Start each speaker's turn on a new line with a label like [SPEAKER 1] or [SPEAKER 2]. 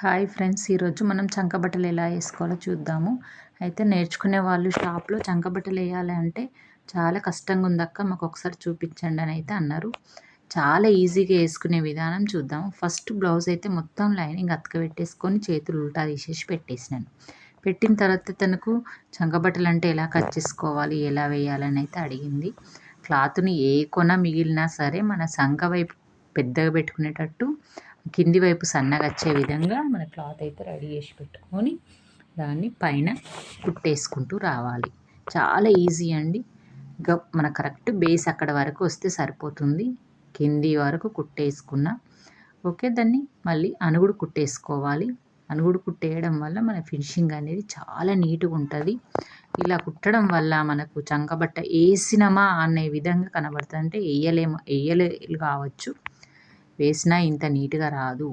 [SPEAKER 1] Hi friends ఈరోజు మనం చంకబట్టలు ఎలా వేసుకోవాలో చూద్దాము. అయితే నేర్చుకునే వాళ్ళు షాప్లో చంకబట్టలు వేయాలి అంటే చాలా కష్టంగా ఉందక్క మాకు ఒకసారి చూపించండి అని అయితే అన్నారు. చాలా ఈజీగా వేసుకునే విధానం చూద్దాం. ఫస్ట్ బ్లౌజ్ అయితే మొత్తం లైనింగ్ అతకబెట్టేసుకొని చేతులు ఉల్టా తీసేసి పెట్టేసినాను. పెట్టిన తర్వాత తనకు చంకబట్టలు అంటే ఎలా కట్ చేసుకోవాలి ఎలా వేయాలని అయితే అడిగింది. క్లాత్ని ఏ కొన మిగిలినా సరే మన సంఖ వైపు పెద్దగా పెట్టుకునేటట్టు కింది వైపు సన్నగా వచ్చే విధంగా మన క్లాత్ అయితే రెడీ చేసి పెట్టుకొని దాన్ని పైన కుట్టేసుకుంటూ రావాలి. చాలా ఈజీ అండి. ఇంకా మన కరెక్ట్ బేస్ అక్కడ వరకు వస్తే సరిపోతుంది. కింది వరకు కుట్టేసుకున్న ఓకే. దాన్ని మళ్ళీ అనుగుడు కుట్టేసుకోవాలి. అనుగుడు కుట్టేయడం వల్ల మన ఫినిషింగ్ అనేది చాలా నీట్గా ఉంటుంది. ఇలా కుట్టడం వల్ల మనకు చంకబట్ట వేసినమా అనే విధంగా కనబడుతుంది అంటే వేయలేము వేయలే కావచ్చు. వేసినా ఇంత నీట్గా రాదు.